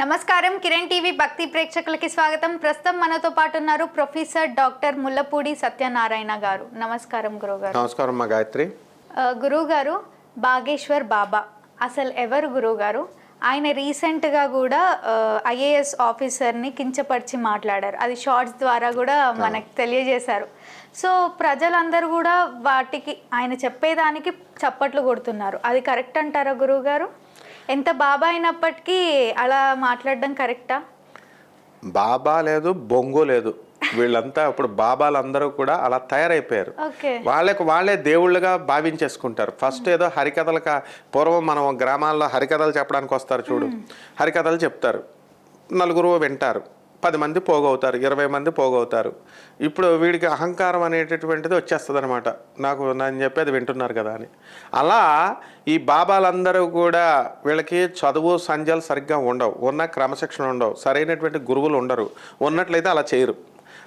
నమస్కారం. కిరణ్ టీవీ భక్తి ప్రేక్షకులకి స్వాగతం. ప్రస్తుతం మనతో పాటు ఉన్నారు ప్రొఫెసర్ డాక్టర్ ముల్లపూడి సత్యనారాయణ గారు. నమస్కారం గురుగారు నమస్కారం మా గాయత్రి. గురువు గారు బాగేశ్వర్ బాబా. అసలు ఎవరు గురువు గారు ఆయన రీసెంట్గా కూడా ఐఏఎస్ ఆఫీసర్ని కించపరిచి మాట్లాడారు. అది షార్ట్స్ ద్వారా కూడా మనకు తెలియజేశారు. సో ప్రజలందరూ కూడా వాటికి ఆయన చెప్పేదానికి చప్పట్లు కొడుతున్నారు. అది కరెక్ట్ అంటారా గురువు గారు ఎంత బాబా అయినప్పటికీ అలా మాట్లాడడం కరెక్టా? బాబా లేదు బొంగు లేదు. వీళ్ళంతా ఇప్పుడు బాబాలందరూ కూడా అలా తయారైపోయారు. వాళ్ళకు వాళ్ళే దేవుళ్ళుగా భావించేసుకుంటారు. ఫస్ట్ ఏదో హరికథలకు పూర్వం మనం గ్రామాల్లో హరికథలు చెప్పడానికి వస్తారు చూడు హరికథలు చెప్తారు. నలుగురు వింటారు. పది మంది పోగవుతారు ఇరవై మంది పోగవుతారు. ఇప్పుడు వీడికి అహంకారం అనేటటువంటిది వచ్చేస్తుంది అనమాట నాకు నేను చెప్పేది వింటున్నారు కదా అని. అలా ఈ బాబాలందరూ కూడా వీళ్ళకి చదువు సంజలు సరిగ్గా ఉండవు. ఉన్న క్రమశిక్షణ ఉండవు. సరైనటువంటి గురువులు ఉండరు. ఉన్నట్లయితే అలా చేయరు.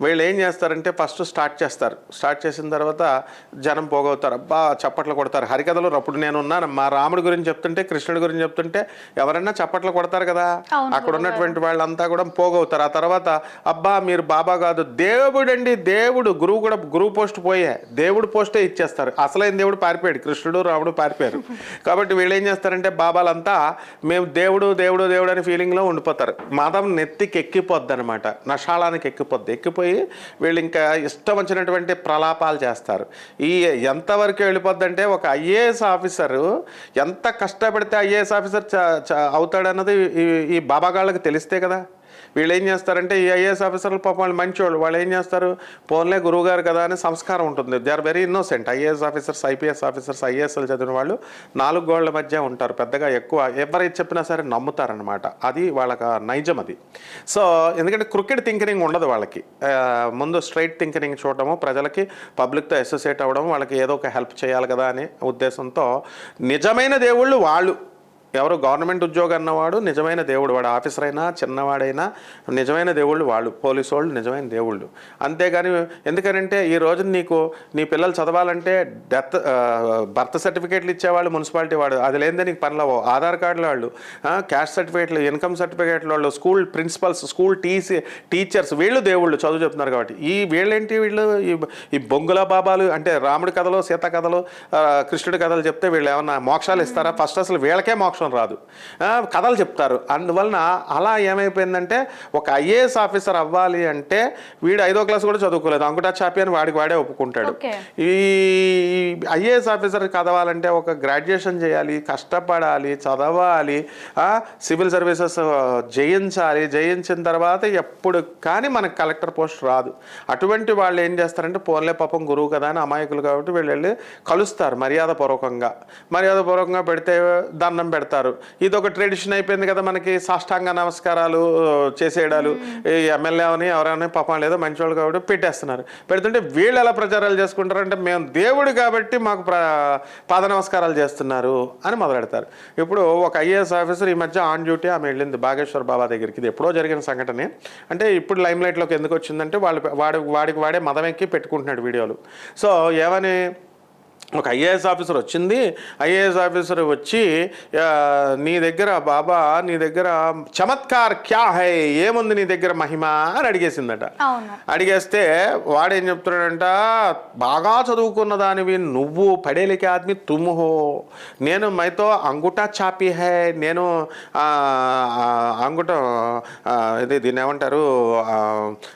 వీళ్ళు ఏం చేస్తారంటే ఫస్ట్ స్టార్ట్ చేస్తారు. స్టార్ట్ చేసిన తర్వాత జనం పోగవుతారు. అబ్బా చప్పట్లు కొడతారు. హరికథలు అప్పుడు నేను ఉన్నాను. మా రాముడి గురించి చెప్తుంటే కృష్ణుడి గురించి చెప్తుంటే ఎవరైనా చప్పట్లు కొడతారు కదా? అక్కడ ఉన్నటువంటి వాళ్ళంతా కూడా పోగవుతారు. ఆ తర్వాత అబ్బా మీరు బాబా కాదు దేవుడు అండి దేవుడు. గురువు కూడా గురువు పోస్ట్ పోయే. దేవుడు పోస్టే ఇచ్చేస్తారు. అసలైన దేవుడు పారిపోయాడు. కృష్ణుడు రాముడు పారిపోయారు. కాబట్టి వీళ్ళు ఏం చేస్తారంటే బాబాలంతా మేము దేవుడు దేవుడు దేవుడు అనే ఫీలింగ్లో ఉండిపోతారు. మతం నెత్తికి ఎక్కిపోద్ది అనమాట నషాళానికి ఎక్కిపోద్ది ఎక్కిపోయి వీళ్ళు ఇంకా ఇష్టం వచ్చినటువంటి ప్రలాపాలు చేస్తారు. ఈ ఎంతవరకు వెళ్ళిపోద్దంటే ఒక ఐఏఎస్ ఆఫీసరు ఎంత కష్టపడితే ఐఏఎస్ ఆఫీసర్ చ- అవుతాడన్నది ఈ- ఈ బాబాగాళ్ళకి తెలిస్తే కదా. వీళ్ళు ఏం చేస్తారంటే ఈ ఐఏఎస్ ఆఫీసర్లు పాపం వాళ్ళు మంచివాళ్ళు వాళ్ళు ఏం చేస్తారు? పోన్లే గురువుగారు కదా అని సంస్కారం ఉంటుంది. They are very innocent. IAS officers IPS officers ఐఏఎస్ఎల్ చదివిన వాళ్ళు నాలుగు గోళ్ళ మధ్య ఉంటారు. పెద్దగా ఎక్కువ ఎవరైతే చెప్పినా సరే నమ్ముతారనమాట అది వాళ్ళకి నైజం అది. సో ఎందుకంటే క్రికెట్ థింకింగ్ ఉండదు వాళ్ళకి. ముందు స్ట్రైట్ థింకింగ్ చూడడము ప్రజలకి పబ్లిక్తో అసోసియేట్ అవ్వడం వాళ్ళకి ఏదో ఒక హెల్ప్ చేయాలి కదా అనే ఉద్దేశంతో నిజమైన దేవుళ్ళు వాళ్ళు. ఎవరు గవర్నమెంట్ ఉద్యోగం అన్నవాడు నిజమైన దేవుడు. వాడు ఆఫీసర్ అయినా చిన్నవాడైనా నిజమైన దేవుళ్ళు వాళ్ళు. పోలీసు వాళ్ళు నిజమైన దేవుళ్ళు. అంతేగాని ఎందుకనంటే ఈ రోజు నీకు నీ పిల్లలు చదవాలంటే డెత్ బర్త్ సర్టిఫికేట్లు ఇచ్చేవాళ్ళు మున్సిపాలిటీ వాడు. అది లేనిదే నీకు పనులు అవ్వవు. ఆధార్ కార్డుల వాళ్ళు క్యాస్ట్ సర్టిఫికేట్లు ఇన్కమ్ సర్టిఫికేట్ల వాళ్ళు school principals school TC teachers వీళ్ళు దేవుళ్ళు చదువు చెప్తున్నారు కాబట్టి. ఈ వీళ్ళేంటి వీళ్ళు? ఈ ఈ బొంగుల బాబాలు అంటే రాముడి కథలు సీత కథలు కృష్ణుడి కథలు చెప్తే వీళ్ళు ఏమన్నా మోక్షాలు ఇస్తారా? ఫస్ట్ అసలు వీళ్ళకే మోక్షం రాదు. ఆ, కథలు చెప్తారు. అందువలన అలా ఏమైపోయిందంటే ఒక ఐఏఎస్ ఆఫీసర్ అవ్వాలి అంటే వీడు ఐదో క్లాస్ కూడా చదువుకోలేదు. అంకుటా చాపి అని వాడికి వాడే ఒప్పుకుంటాడు. ఈ ఐఏఎస్ ఆఫీసర్ చదవాలంటే ఒక గ్రాడ్యుయేషన్ చేయాలి కష్టపడాలి చదవాలి సివిల్ సర్వీసెస్ జయించాలి. జయించిన తర్వాత ఎప్పుడు కానీ మనకు కలెక్టర్ పోస్ట్ రాదు. అటువంటి వాళ్ళు ఏం చేస్తారంటే పోన్లే పాపం గురువు కదా అని అమాయకులు కాబట్టి వీళ్ళు వెళ్ళి కలుస్తారు మర్యాదపూర్వకంగా. మర్యాదపూర్వకంగా పెడితే దండం పెడతారు. ఇది ఒక ట్రెడిషన్ అయిపోయింది కదా మనకి సాష్టాంగ నమస్కారాలు చేసేయడాలు. ఈ ఎమ్మెల్యే అని ఎవరైనా పాపం లేదో మంచివాళ్ళు కాబట్టి పెట్టేస్తున్నారు. పెడుతుంటే వీళ్ళు ఎలా ప్రచారాలు చేసుకుంటారంటే మేము దేవుడు కాబట్టి మాకు పాద నమస్కారాలు చేస్తున్నారు అని మొదలెడతారు. ఇప్పుడు ఒక ఐఏఎస్ ఆఫీసర్ ఈ మధ్య ఆన్ డ్యూటీ ఆమె వెళ్ళింది బాగేశ్వర్ బాబా దగ్గరికి. ఇది ఎప్పుడో జరిగిన సంఘటనే. అంటే ఇప్పుడు లైమ్ లైట్లోకి ఎందుకు వచ్చిందంటే వాళ్ళు వాడి వాడికి వాడే మదం ఎక్కి పెట్టుకుంటున్నాడు వీడియోలు. సో ఏమని ఒక ఐఏఎస్ ఆఫీసర్ వచ్చింది. ఐఏఎస్ ఆఫీసర్ వచ్చి నీ దగ్గర బాబా నీ దగ్గర చమత్కార్ క్యా హై? ఏముంది నీ దగ్గర మహిమ? అని అడిగేసిందట. అడిగేస్తే వాడేం చెప్తున్నాడంట బాగా చదువుకున్న దానివి నువ్వు పడేలికి ఆద్మి తుమ్ హో. నేను మైతో అంగుటా చాపి హై. నేను అంగుటం ఇది దీన్ని ఏమంటారు?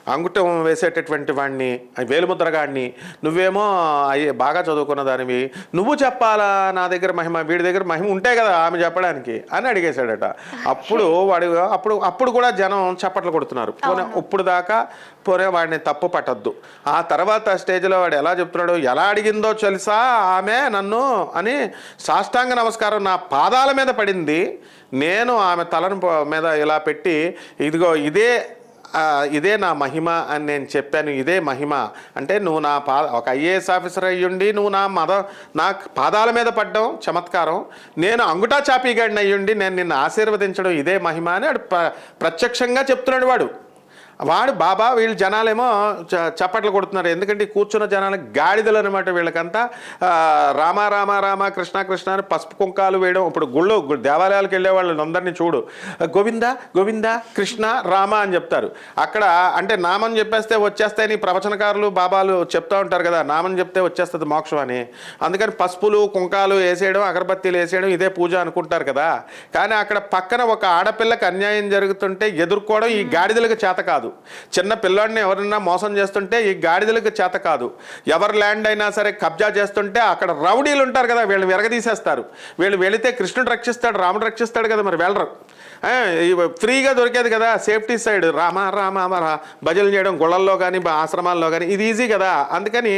అంగుటం వేసేటటువంటి వాడిని వేలుముద్రగాడిని. నువ్వేమో అయ్యే బాగా చదువుకున్న దానివి నువ్వు చెప్పాలా? నా దగ్గర మహిమ వీడి దగ్గర మహిమ ఉంటే కదా ఆమె చెప్పడానికి? అని అడిగేశాడట. అప్పుడు వాడు అప్పుడు అప్పుడు కూడా జనం చప్పట్లు కొడుతున్నారు. పోనీ ఇప్పుడు దాకా పోనీ వాడిని తప్పు పట్టద్దు. ఆ తర్వాత స్టేజ్లో వాడు ఎలా చెప్తున్నాడు ఎలా అడిగిందో తెలుసా ఆమె నన్ను? అని సాష్టాంగ నమస్కారం నా పాదాల మీద పడింది. నేను ఆమె తలను మీద ఇలా పెట్టి ఇదిగో ఇదే ఇదే నా మహిమ అని నేను చెప్పాను ఇదే మహిమ. అంటే నువ్వు నా పా ఒక ఐఏఎస్ ఆఫీసర్ అయ్యుండి నువ్వు నా మద నా పాదాల మీద పడ్డం చమత్కారం. నేను అంగుటా చాపీగాడిని అయ్యుండి నేను నిన్ను ఆశీర్వదించడం ఇదే మహిమ అని వాడు ప్ర- ప్రత్యక్షంగా చెప్తున్నాడు వాడు. వాడు బాబా వీళ్ళు జనాలేమో చ- చప్పట్లు కొడుతున్నారు. ఎందుకంటే కూర్చున్న జనాలకు గాడిదలు అనమాట వీళ్ళకంతా. రామ రామ రామ కృష్ణ కృష్ణ అని పసుపు కుంకాలు వేయడం. ఇప్పుడు గుళ్ళు దేవాలయాలకు వెళ్ళే వాళ్ళని అందరినీ చూడు. గోవింద గోవింద కృష్ణ రామ అని చెప్తారు. అక్కడ అంటే నామం చెప్పేస్తే వచ్చేస్తాయని ప్రవచనకారులు బాబాలు చెప్తా ఉంటారు కదా. నామం చెప్తే వచ్చేస్తుంది మోక్షం అని. అందుకని పసుపులు కుంకాలు వేసేయడం అగరబత్తీలు వేసేయడం ఇదే పూజ అనుకుంటారు కదా. కానీ అక్కడ పక్కన ఒక ఆడపిల్లకి అన్యాయం జరుగుతుంటే ఎదుర్కోవడం ఈ గాడిదలకు చేత కాదు. చిన్న పిల్లాడిని ఎవరైనా మోసం చేస్తుంటే ఈ గాడిదలకు చేత కాదు. ఎవరి ల్యాండ్ అయినా సరే కబ్జా చేస్తుంటే అక్కడ రౌడీలు ఉంటారు కదా వీళ్ళు విరగదీసేస్తారు. వీళ్ళు వెళితే కృష్ణుడు రక్షిస్తాడు రాముడు రక్షిస్తాడు కదా మరి వెళ్ళరు. ఫ్రీగా దొరికేది కదా సేఫ్టీ సైడ్. రామ రామ రా. భజనలు చేయడం గుళ్ళల్లో కానీ ఆశ్రమాల్లో కానీ ఇది ఈజీ కదా. అందుకని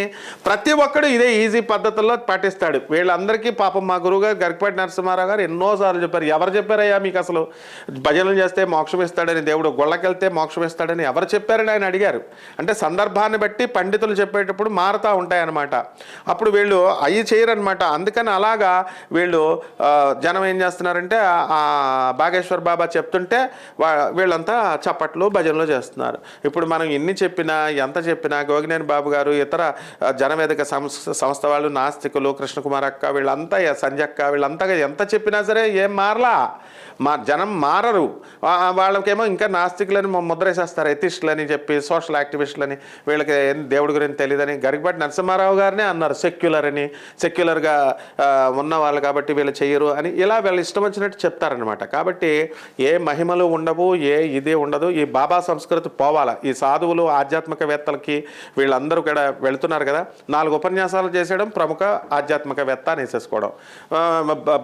ప్రతి ఒక్కడు ఇదే ఈజీ పద్ధతుల్లో పాటిస్తాడు. వీళ్ళందరికీ పాపం మా గురువుగారు గరికపాటి నరసింహారావు గారు ఎన్నోసార్లు చెప్పారు. ఎవరు చెప్పారయ్యా మీకు అసలు? భజనలు చేస్తే మోక్షం ఇస్తాడని దేవుడు గుళ్ళకెళ్తే మోక్షం ఇస్తాడని ఎవరు చెప్పారని ఆయన అడిగారు. అంటే సందర్భాన్ని బట్టి పండితులు చెప్పేటప్పుడు మారుతూ ఉంటాయన్నమాట. అప్పుడు వీళ్ళు అవి చేయరనమాట అందుకని అలాగా వీళ్ళు జనం ఏం చేస్తున్నారంటే ఆ- బాగేశ్వర్ బాబా చెప్తుంటే వీళ్ళంతా చప్పట్లు భజనలు చేస్తున్నారు. ఇప్పుడు మనం ఎన్ని చెప్పినా ఎంత చెప్పినా గోగినేని బాబు గారు ఇతర జనవేదిక సంస్థ సంస్థ వాళ్ళు నాస్తికులు కృష్ణకుమార్ అక్క వీళ్ళంతా సంజక్క వీళ్ళంతా ఎంత చెప్పినా సరే ఏం మారలా? మా జనం మారరు. వాళ్ళకేమో ఇంకా నాస్తికులని ముద్రేసేస్తారు. ఎథిస్టులని చెప్పి సోషల్ యాక్టివిస్టులని వీళ్ళకి ఏం దేవుడి గురించి తెలియదని గరికపాటి నరసింహారావు గారినే అన్నారు సెక్యులర్ అని. సెక్యులర్గా ఉన్న వాళ్ళు కాబట్టి వీళ్ళు చెయ్యరు అని. ఇలా వీళ్ళు ఇష్టం వచ్చినట్టు చెప్తారనమాట కాబట్టి ఏ మహిమలు ఉండవు ఏ ఇది ఉండదు. ఈ బాబా సంస్కృతి పోవాలా. ఈ సాధువులు ఆధ్యాత్మికవేత్తలకి వీళ్ళందరూ కూడా వెళుతున్నారు కదా. నాలుగు ఉపన్యాసాలు చేసేయడం ప్రముఖ ఆధ్యాత్మికవేత్త అనేసేసుకోవడం.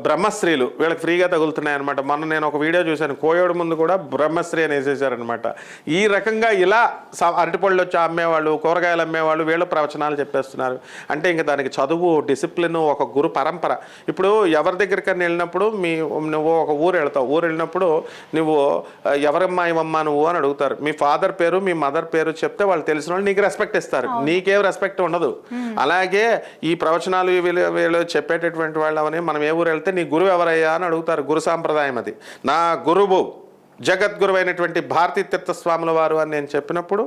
బ్రహ్మశ్రీలు వీళ్ళకి ఫ్రీగా తగులుతున్నాయి అనమాట మొన్న నేను ఒక వీడియో చూశాను. కోయోడు ముందు కూడా బ్రహ్మశ్రీ అని వేసేసారనమాట ఈ రకంగా ఇలా స- అరటిపళ్ళు వచ్చి అమ్మేవాళ్ళు కూరగాయలు అమ్మేవాళ్ళు వీళ్ళు ప్రవచనాలు చెప్పేస్తున్నారు. అంటే ఇంకా దానికి చదువు డిసిప్లిన్ ఒక గురు పరంపర. ఇప్పుడు ఎవరి దగ్గరికన్నా వెళ్ళినప్పుడు మీ నువ్వు ఒక ఊరు వెళ్తావు. ఊరు వెళ్ళినప్పుడు నువ్వు ఎవరమ్మా ఇవమ్మా నువ్వు అని అడుగుతారు. మీ ఫాదర్ పేరు మీ మదర్ పేరు చెప్తే వాళ్ళు తెలిసిన వాళ్ళు నీకు రెస్పెక్ట్ ఇస్తారు. నీకేం రెస్పెక్ట్ ఉండదు. అలాగే ఈ ప్రవచనాలు వీళ్ళు వీళ్ళు చెప్పేటటువంటి వాళ్ళని మనం ఏ ఊరు వెళ్తే నీ గురువు ఎవరయ్యా అని అడుగుతారు. గురు సాంప్రదాయం అది. నా గురువు. జగద్గురువైనటువంటి భారతీ తీర్థస్వాముల వారు అని నేను చెప్పినప్పుడు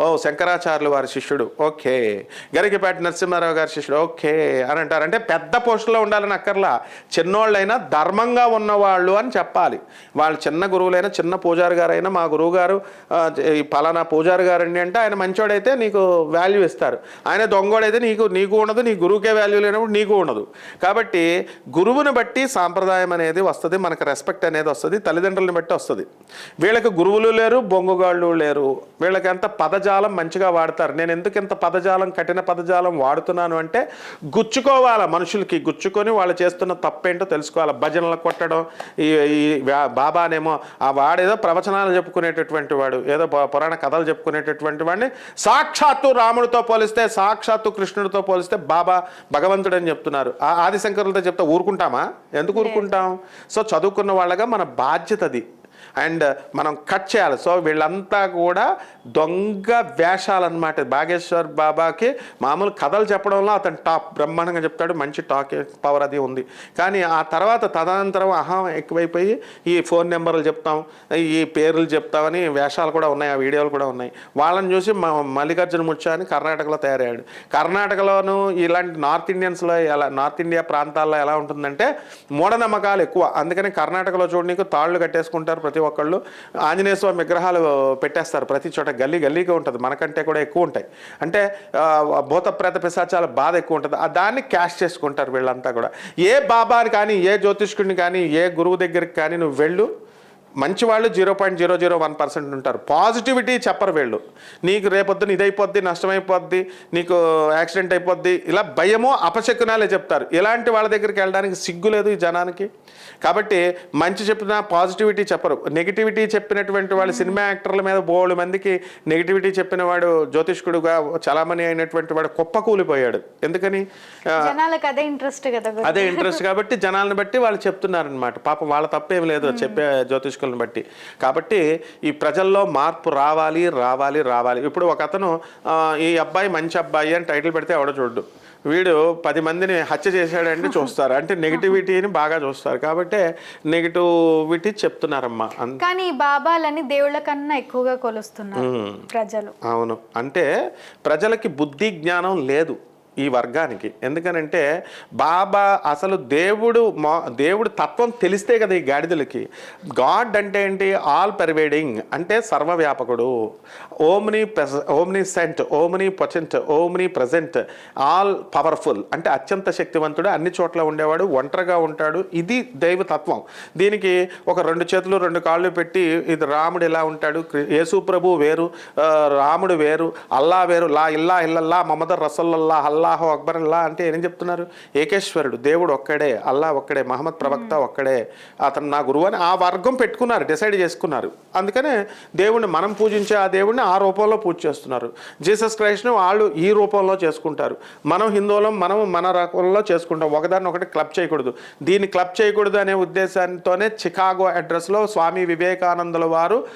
ఓ శంకరాచార్యుల వారి శిష్యుడు ఓకే. గరికిపేట నరసింహారావు గారి శిష్యుడు ఓకే అని అంటారు. అంటే పెద్ద పోస్టులో ఉండాలని అక్కర్లా. చిన్నోళ్ళైనా ధర్మంగా ఉన్నవాళ్ళు అని చెప్పాలి. వాళ్ళు చిన్న గురువులైనా చిన్న పూజారి గారైనా మా గురువు గారు ఈ పలానా పూజారి గారండి అంటే ఆయన మంచోడైతే నీకు వాల్యూ ఇస్తారు. ఆయన దొంగోడైతే నీకు నీకు ఉండదు నీ గురువుకే వాల్యూ లేనప్పుడు నీకు ఉండదు. కాబట్టి గురువుని బట్టి సాంప్రదాయం అనేది వస్తుంది మనకు రెస్పెక్ట్ అనేది వస్తుంది తల్లిదండ్రులను బట్టి వస్తుంది. వీళ్ళకి గురువులు లేరు బొంగుగాళ్ళు లేరు. వీళ్ళకి అంత పదజాలం మంచిగా వాడతారు? నేను ఎందుకు ఇంత పదజాలం కఠిన పదజాలం వాడుతున్నాను అంటే గుచ్చుకోవాలా మనుషులకి? గుచ్చుకొని వాళ్ళు చేస్తున్న తప్పేంటో తెలుసుకోవాలి? భజనలు కొట్టడం ఈ ఈ బాబానేమో ఆ వాడేదో ప్రవచనాలు చెప్పుకునేటటువంటి వాడు ఏదో పురాణ కథలు చెప్పుకునేటటువంటి వాడిని సాక్షాత్తు రాముడితో పోలిస్తే సాక్షాత్తు కృష్ణుడితో పోలిస్తే బాబా భగవంతుడు అని చెప్తున్నారు. ఆ ఆదిశంకరులతో చెప్తే ఊరుకుంటామా? ఎందుకు ఊరుకుంటాం? సో చదువుకున్న వాళ్ళగా మన బాధ్యత అది అండ్ మనం కట్ చేయాలి. సో వీళ్ళంతా కూడా దొంగ వేషాలన్నమాట. బాగేశ్వర్ బాబాకి మామూలు కథలు చెప్పడంలో అతను టాప్ బ్రహ్మాండంగా చెప్తాడు. మంచి టాక్ పవర్ అది ఉంది. కానీ ఆ తర్వాత తదనంతరం అహం ఎక్కువైపోయి ఈ ఫోన్ నెంబర్లు చెప్తాం ఈ పేర్లు చెప్తామని వేషాలు కూడా ఉన్నాయి ఆ వీడియోలు కూడా ఉన్నాయి. వాళ్ళని చూసి మా మల్లికార్జున ముచ్చా అని కర్ణాటకలో తయారయ్యాడు. కర్ణాటకలోను ఇలాంటి నార్త్ ఇండియన్స్లో ఎలా నార్త్ ఇండియా ప్రాంతాల్లో ఎలా ఉంటుందంటే మూఢనమ్మకాలు ఎక్కువ. అందుకని కర్ణాటకలో చూడడానికి తాళ్ళు కట్టేసుకుంటారు ప్రతి ఒక్కళ్ళు ఆంజనేయ స్వామి విగ్రహాలు పెట్టేస్తారు. ప్రతి చోట గల్లీ గల్లీగా ఉంటుంది. మనకంటే కూడా ఎక్కువ ఉంటాయి. అంటే భూతప్రేత భూత పిశాచాల బాధ ఎక్కువ ఉంటుంది. ఆ దాన్ని క్యాష్ చేసుకుంటారు వీళ్ళంతా కూడా. ఏ బాబాని కానీ ఏ జ్యోతిష్కుడిని కానీ ఏ గురువు దగ్గరికి కానీ నువ్వు వెళ్ళు. మంచి వాళ్ళు zero point zero zero one percent ఉంటారు. పాజిటివిటీ చెప్పరు వీళ్ళు. నీకు రేపొద్దున ఇదైపోద్ది నష్టమైపోద్ది నీకు యాక్సిడెంట్ అయిపోద్ది ఇలా భయమో అపశకునాలే చెప్తారు. ఇలాంటి వాళ్ళ దగ్గరికి వెళ్ళడానికి సిగ్గు లేదు ఈ జనానికి. కాబట్టి మంచి చెప్పిన పాజిటివిటీ చెప్పరు. నెగిటివిటీ చెప్పినటువంటి వాళ్ళు సినిమా యాక్టర్ల మీద బోళ్ళు మందికి నెగిటివిటీ చెప్పిన వాడు జ్యోతిష్కుడుగా చలామణి అయినటువంటి వాడు కుప్ప కూలిపోయాడు ఎందుకని అదే ఇంట్రెస్ట్. అదే ఇంట్రెస్ట్ కాబట్టి జనాలను బట్టి వాళ్ళు చెప్తున్నారనమాట పాపం వాళ్ళ తప్పేం లేదు. చెప్పే జ్యోతిష్కులను బట్టి. కాబట్టి ఈ ప్రజల్లో మార్పు రావాలి రావాలి రావాలి. ఇప్పుడు ఒక అతను ఈ అబ్బాయి మంచి అబ్బాయి అని టైటిల్ పెడితే ఎవడో చూడ్డు. వీడు పది మందిని హత్య చేశాడంటే చూస్తారు. అంటే నెగిటివిటీని బాగా చూస్తారు. కాబట్టి నెగిటివిటీ చెప్తున్నారమ్మా. కానీ బాబాలని దేవుళ్ళ కన్నా ఎక్కువగా కొలుస్తున్నారు ప్రజలు. అవును. అంటే ప్రజలకి బుద్ధి జ్ఞానం లేదు. ఈ వర్గానికి. ఎందుకనంటే బాబా అసలు దేవుడు మా దేవుడు తత్వం తెలిస్తే కదా ఈ గాడిదలకి. గాడ్ అంటే ఏంటి? All pervading. అంటే సర్వవ్యాపకుడు. Omni omniscient omnipotent omnipresent all powerful. అంటే అత్యంత శక్తివంతుడు అన్ని చోట్ల ఉండేవాడు ఒంటరిగా ఉంటాడు. ఇది దైవతత్వం దీనికి ఒక రెండు చేతులు రెండు కాళ్ళు పెట్టి ఇది రాముడు ఎలా ఉంటాడు? యేసు ప్రభు వేరు రాముడు వేరు అల్లా వేరు లా ఇల్లా ఇల్లల్లా మమదర్ రసల్లల్లా అల్లాహో అక్బర్ అల్లా అంటే ఏం చెప్తున్నారు? ఏకేశ్వరుడు దేవుడు ఒక్కడే అల్లా ఒక్కడే మహమ్మద్ ప్రవక్త ఒక్కడే అతను నా గురువు అని ఆ వర్గం పెట్టుకున్నారు డిసైడ్ చేసుకున్నారు. అందుకనే దేవుణ్ణి మనం పూజించే ఆ దేవుడిని ఆ రూపంలో పూజ చేస్తున్నారు. జీసస్ క్రైస్ట్ను వాళ్ళు ఈ రూపంలో చేసుకుంటారు. మనం హిందువులం మనం మన రకంలో చేసుకుంటాం. ఒకదాన్ని ఒకటి క్లబ్ చేయకూడదు. దీన్ని క్లబ్ చేయకూడదు అనే ఉద్దేశంతోనే చికాగో అడ్రస్లో స్వామి వివేకానందుల వారు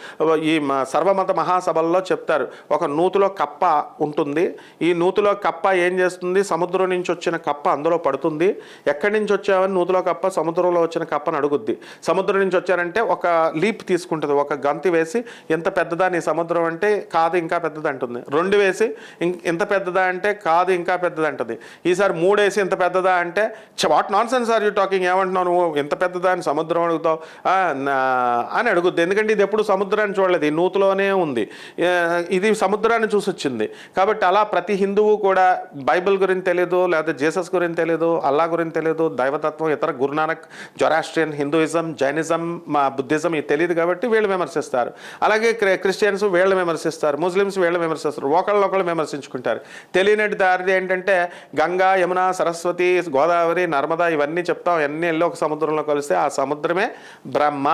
ఈ సర్వమత మహాసభల్లో చెప్తారు. ఒక నూతులో కప్ప ఉంటుంది. ఈ నూతులో కప్ప ఏం చేస్తుంది? సముద్రం నుంచి వచ్చిన కప్ప అందులో పడుతుంది. ఎక్కడి నుంచి వచ్చావని నూతులో కప్ప సముద్రంలో వచ్చిన కప్పని అడుగుద్ది. సముద్రం నుంచి వచ్చారంటే ఒక లీప్ తీసుకుంటుంది ఒక గంతి వేసి ఎంత పెద్దదా నీ సముద్రం అంటే కాదు ఇంకా పెద్దది అంటుంది. రెండు వేసి ఇంత పెద్దదా అంటే కాదు ఇంకా పెద్దది అంటుంది. ఈసారి మూడు వేసి ఇంత పెద్దదా అంటే what nonsense are you talking ఏమంటున్నావు నువ్వు? ఇంత పెద్దదా అని సముద్రం అడుగుతావు? అని అడుగుద్ది. ఎందుకంటే ఇది ఎప్పుడు సముద్రాన్ని చూడలేదు ఈ నూతులోనే ఉంది. ఇది సముద్రాన్ని చూసి వచ్చింది కాబట్టి అలా ప్రతి హిందువు కూడా బైబిల్ గురించి తెలియదు లేకపోతే జీసస్ గురించి తెలియదు అల్లా గురించి తెలియదు దైవతత్వం ఇతర గురునానక్ జొరాస్ట్రియన్ హిందూయిజం జైనిజం మా బుద్ధిజం ఇది తెలియదు కాబట్టి వీళ్ళు విమర్శిస్తారు. అలాగే క్రి- క్రిస్టియన్స్ వీళ్ళు విమర్శిస్తారు ముస్లిమ్స్ వీళ్ళు విమర్శిస్తారు ఒకళ్ళొకళ్ళు విమర్శించుకుంటారు. తెలియనట్టు దారి ఏంటంటే గంగా యమున సరస్వతి గోదావరి నర్మదా ఇవన్నీ చెప్తాం అన్ని వెళ్ళి ఒక సముద్రంలో కలిస్తే ఆ సముద్రమే బ్రహ్మ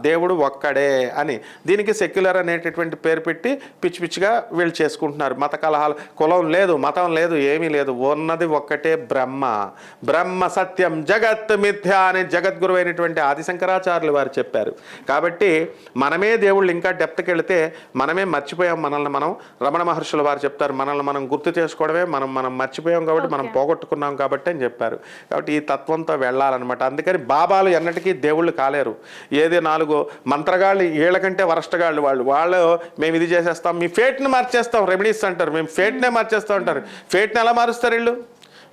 దేవుడు ఒక్కడే అని. దీనికి సెక్యులర్ అనేటటువంటి పేరు పెట్టి పిచ్చి పిచ్చిగా వీళ్ళు చేసుకుంటున్నారు. మత కలహాలు కులం లేదు మతం లేదు ఏమీ లేదు. ఉన్నది ఒక్కటే బ్రహ్మ. బ్రహ్మ సత్యం జగత్ మిథ్య అనే జగద్గురు అయినటువంటి ఆదిశంకరాచార్యులు వారు చెప్పారు. కాబట్టి మనమే దేవుళ్ళు ఇంకా డెప్త్కి వెళితే మనమే మర్చిపోయాం మనల్ని మనం. రమణ మహర్షుల వారు చెప్తారు మనల్ని మనం గుర్తు చేసుకోవడమే మనం మనం మర్చిపోయాం కాబట్టి మనం పోగొట్టుకున్నాం కాబట్టి అని చెప్పారు. కాబట్టి ఈ తత్వంతో వెళ్ళాలన్నమాట. అందుకని బాబాలు ఎన్నటికీ దేవుళ్ళు కాలేరు. ఏది నాలుగు మంత్రగాళ్ళు వీళ్ళకంటే వరష్టగాళ్ళు వాళ్ళు. వాళ్ళు మేము ఇది చేసేస్తాం మీ ఫేట్ని మార్చేస్తాం రెమెడీస్ అంటారు. మేము ఫేట్నే మార్చేస్తాం అంటారు. ఫేట్ని ఎలా మారుస్తారు వీళ్ళు?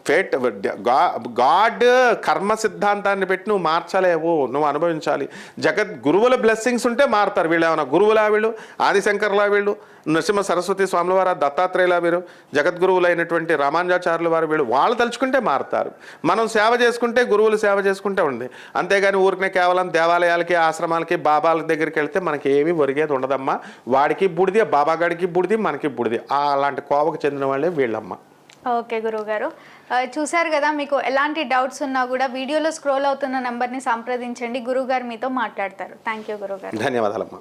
ఫేట్ గాడ్ కర్మ సిద్ధాంతాన్ని పెట్టి నువ్వు మార్చలేవు నువ్వు అనుభవించాలి. జగత్ గురువుల బ్లెస్సింగ్స్ ఉంటే మారుతారు. వీళ్ళు ఏమైనా గురువులా వీళ్ళు? ఆదిశంకర్లా వీళ్ళు? నరసింహ సరస్వతి స్వాముల వారు దత్తాత్రేయుల వీరు? జగద్గురువులైనటువంటి రామానుజాచార్యుల వారు వీళ్ళు? వాళ్ళు తలుచుకుంటే మారుతారు. మనం సేవ చేసుకుంటే గురువులు సేవ చేసుకుంటే ఉంది. అంతేగాని ఊరికనే కేవలం దేవాలయాలకి ఆశ్రమాలకి బాబాల దగ్గరికి వెళ్తే మనకి ఏమీ ఒరిగేది ఉండదమ్మా. వాడికి బుడిది బాబాగాడికి బుడిది మనకి బుడిది. అలాంటి కోవకు చెందిన వాళ్ళే వీళ్ళమ్మ. ఓకే గురువుగారు. గారు చూశారు కదా మీకు ఎలాంటి డౌట్స్ ఉన్నా కూడా వీడియోలో స్క్రోల్ అవుతున్న నెంబర్ని సంప్రదించండి. గురువుగారు మీతో మాట్లాడతారు. థ్యాంక్ యూ గురువుగారు. ధన్యవాదాలమ్మా.